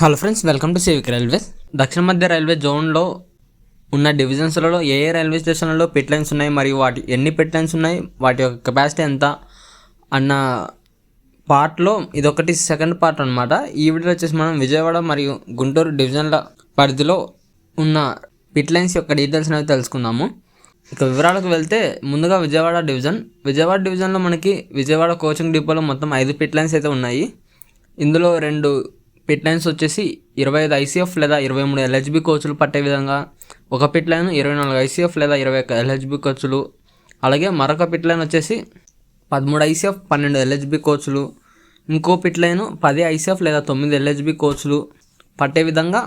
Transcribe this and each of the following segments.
Hello friends welcome to civic railways దక్షిణ మధ్య railway జోన్లో ఉన్న డివిజన్స్లలో ఏ ఏ రైల్వే స్టేషన్లలో పిట్ లైన్స్ ఉన్నాయి మరియు వాటి ఎన్ని పిట్ లైన్స్ ఉన్నాయి వాటి యొక్క కెపాసిటీ ఎంత అన్న పార్ట్లో ఇదొకటి సెకండ్ పార్ట్ అనమాట ఈ వీడియో వచ్చేసి మనం విజయవాడ మరియు గుంటూరు డివిజన్ల పరిధిలో ఉన్న పిట్ లైన్స్ యొక్క డీటెయిల్స్ అనేవి తెలుసుకుందాము. ఇక వివరాలకు వెళ్తే ముందుగా విజయవాడ డివిజన్ విజయవాడ డివిజన్లో మనకి విజయవాడ కోచింగ్ డిపోలో మొత్తం ఐదు పిట్ లైన్స్ అయితే ఉన్నాయి. ఇందులో రెండు పిట్ లైన్స్ వచ్చేసి ఇరవై ఐదు ఐసీఎఫ్ లేదా ఇరవై మూడు ఎల్హెచ్బి కోచ్లు పట్టే విధంగా ఒక పిట్ లైన్ ఇరవై నాలుగు ఐసీఎఫ్ లేదా ఇరవై ఒక ఎల్హెచ్బి కోచ్లు అలాగే మరొక పిట్ లైన్ వచ్చేసి పదమూడు ఐసీఎఫ్ పన్నెండు ఎల్హెచ్బి కోచ్లు ఇంకో పిట్ లైన్ పది ఐసీఎఫ్ లేదా తొమ్మిది ఎల్హెచ్బి కోచ్లు పట్టే విధంగా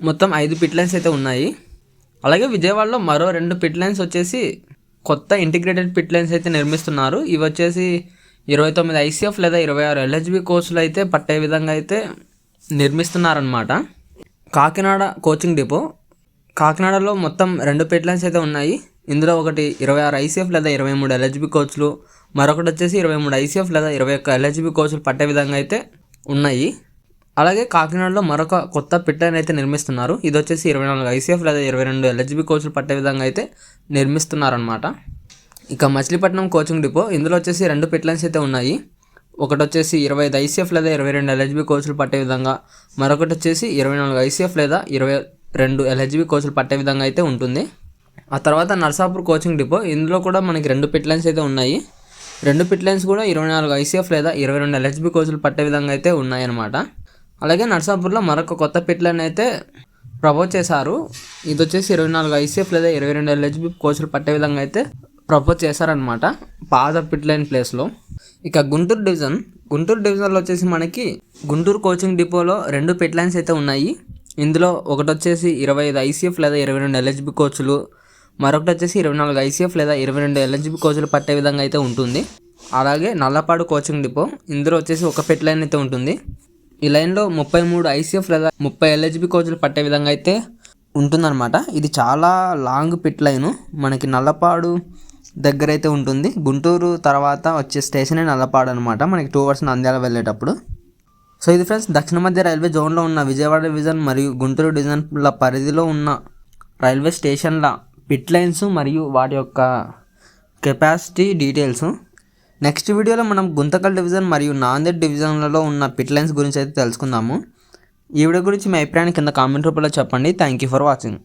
మొత్తం ఐదు పిట్ లైన్స్ అయితే ఉన్నాయి. అలాగే విజయవాడలో మరో రెండు పిట్ లైన్స్ వచ్చేసి కొత్త ఇంటిగ్రేటెడ్ పిట్ లైన్స్ అయితే నిర్మిస్తున్నారు. ఇవి వచ్చేసి ఇరవై తొమ్మిది ఐసీఎఫ్ లేదా ఇరవై ఆరు ఎల్హెచ్బి కోచ్లు అయితే పట్టే విధంగా అయితే నిర్మిస్తున్నారనమాట కాకినాడ కోచింగ్ డిపో. కాకినాడలో మొత్తం రెండు పిట్ లైన్స్ అయితే ఉన్నాయి. ఇందులో ఒకటి ఇరవై ఆరు ఐసీఎఫ్ లేదా ఇరవై మూడు ఎల్హెచ్బి కోచ్లు మరొకటి వచ్చేసి ఇరవై మూడు ఐసీఎఫ్ లేదా ఇరవై ఒక్క ఎల్హెచ్బి కోచ్లు పట్టే విధంగా అయితే ఉన్నాయి. అలాగే కాకినాడలో మరొక కొత్త పిట్టని అయితే నిర్మిస్తున్నారు. ఇది వచ్చేసి ఇరవై నాలుగు ఐసీఎఫ్ లేదా ఇరవై రెండు ఎల్హెచ్బి కోచ్లు పట్టే విధంగా అయితే నిర్మిస్తున్నారనమాట ఇక మచిలీపట్నం కోచింగ్ డిపో. ఇందులో వచ్చేసి రెండు పిట్లైన్స్ అయితే ఉన్నాయి. ఒకటి వచ్చేసి ఇరవై ఐదు ఐసీఎఫ్ లేదా ఇరవై రెండు ఎల్హెచ్బి కోచ్లు పట్టే విధంగా మరొకటి వచ్చేసి ఇరవై నాలుగు ఐసీఎఫ్ లేదా ఇరవై రెండు ఎల్హెచ్బి కోచ్లు పట్టే విధంగా అయితే ఉంటుంది. ఆ తర్వాత నర్సాపూర్ కోచింగ్ డిపో ఇందులో కూడా మనకి రెండు పిట్ లైన్స్ అయితే ఉన్నాయి. రెండు పిట్ లైన్స్ కూడా ఇరవై నాలుగు ఐసీఎఫ్ లేదా ఇరవై రెండు ఎల్హెచ్బి కోచ్లు పట్టే విధంగా అయితే ఉన్నాయన్నమాట. అలాగే నర్సాపూర్లో మరొక కొత్త పిట్ లైన్ అయితే ప్రపోజ్ చేశారు. ఇది వచ్చేసి ఇరవై నాలుగు ఐసీఎఫ్ లేదా ఇరవై రెండు ఎల్హెచ్బి కోచ్లు పట్టే విధంగా అయితే ప్రపోజ్ చేశారనమాట పాత పిట్ లైన్ ప్లేస్లో. ఇక గుంటూరు డివిజన్ గుంటూరు డివిజన్లో వచ్చేసి మనకి గుంటూరు కోచింగ్ డిపోలో రెండు పెట్ లైన్స్ అయితే ఉన్నాయి. ఇందులో ఒకటి వచ్చేసి ఇరవై ఐదు ఐసీఎఫ్ లేదా ఇరవై రెండు ఎల్హెచ్బి కోచ్లు మరొకటి వచ్చేసి ఇరవై నాలుగు ఐసీఎఫ్ లేదా ఇరవై రెండు ఎల్హెచ్బి కోచ్లు పట్టే విధంగా అయితే ఉంటుంది. అలాగే నల్లపాడు కోచింగ్ డిపో ఇందులో వచ్చేసి ఒక పెట్ లైన్ అయితే ఉంటుంది. ఈ లైన్లో ముప్పై మూడు ఐసీఎఫ్ లేదా ముప్పై ఎల్హెచ్బి కోచ్లు పట్టే విధంగా అయితే ఉంటుందన్నమాట. ఇది చాలా లాంగ్ పిట్ లైను మనకి నల్లపాడు దగ్గర అయితే ఉంటుంది. గుంటూరు తర్వాత వచ్చే స్టేషనే నల్లపాడు అనమాట మనకి టూ అవర్స్ నంద్యాల వెళ్ళేటప్పుడు. సో ఇది ఫ్రెండ్స్ దక్షిణ మధ్య రైల్వే జోన్లో ఉన్న విజయవాడ డివిజన్ మరియు గుంటూరు డివిజన్ల పరిధిలో ఉన్న రైల్వే స్టేషన్ల పిట్ లైన్స్ మరియు వాటి యొక్క కెపాసిటీ డీటెయిల్స్ నెక్స్ట్ వీడియోలో మనం గుంతకల్ డివిజన్ మరియు నాందేడ్ డివిజన్లలో ఉన్న పిట్ లైన్స్ గురించి అయితే తెలుసుకుందాము. ఈ వీడియో గురించి మీ అభిప్రాయాన్ని కింద కామెంట్ రూపంలో చెప్పండి. Thank you for watching